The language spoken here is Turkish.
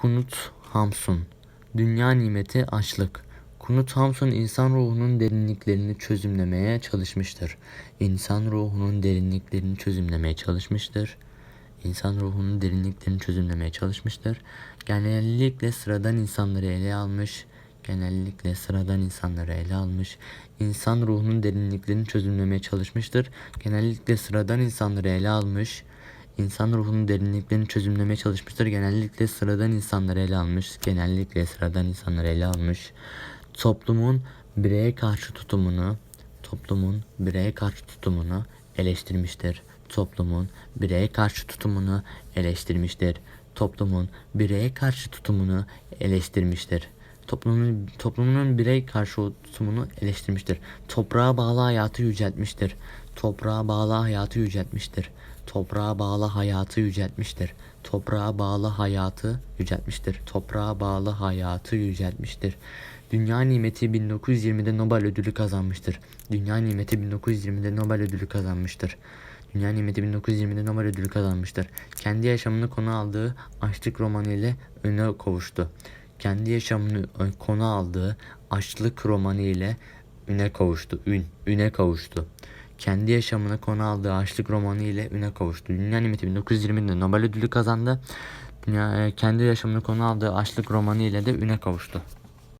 Kunut Hamsun Dünya nimeti açlık. Kunut Hamsun insan ruhunun derinliklerini çözümlemeye çalışmıştır. İnsan ruhunun derinliklerini çözümlemeye çalışmıştır. İnsan ruhunun derinliklerini çözümlemeye çalışmıştır. Genellikle sıradan insanları ele almış. Genellikle sıradan insanları ele almış. İnsan ruhunun derinliklerini çözümlemeye çalışmıştır. Genellikle sıradan insanları ele almış. İnsan ruhunun derinliklerini çözümlemeye çalışmıştır. Genellikle sıradan insanları ele almış. Genellikle sıradan insanları ele almış. Toplumun bireye karşı tutumunu, toplumun bireye karşı tutumunu eleştirmiştir. Toplumun bireye karşı tutumunu eleştirmiştir. Toplumun bireye karşı tutumunu eleştirmiştir. Toplumun, toplumun birey karşı tutumunu eleştirmiştir. Toprağa bağlı hayatı yüceltmiştir. Toprağa bağlı hayatı yüceltmiştir. Toprağa bağlı hayatı yüceltmiştir. Toprağa bağlı hayatı yüceltmiştir. Toprağa bağlı hayatı yüceltmiştir. Dünya nimeti 1920'de Nobel ödülü kazanmıştır. Dünya nimeti 1920'de Nobel ödülü kazanmıştır. Dünya nimeti 1920'de Nobel ödülü kazanmıştır. Kendi yaşamını konu aldığı açlık romanı ile öne kavuştu. Kendi yaşamını konu aldığı açlık romanı ile üne kavuştu. Ün, üne kavuştu. Kendi yaşamına konu aldığı açlık romanı ile üne kavuştu. Dünya nimeti 1920'de Nobel ödülü kazandı. Dünya, kendi yaşamını konu aldığı açlık romanı ile de üne kavuştu.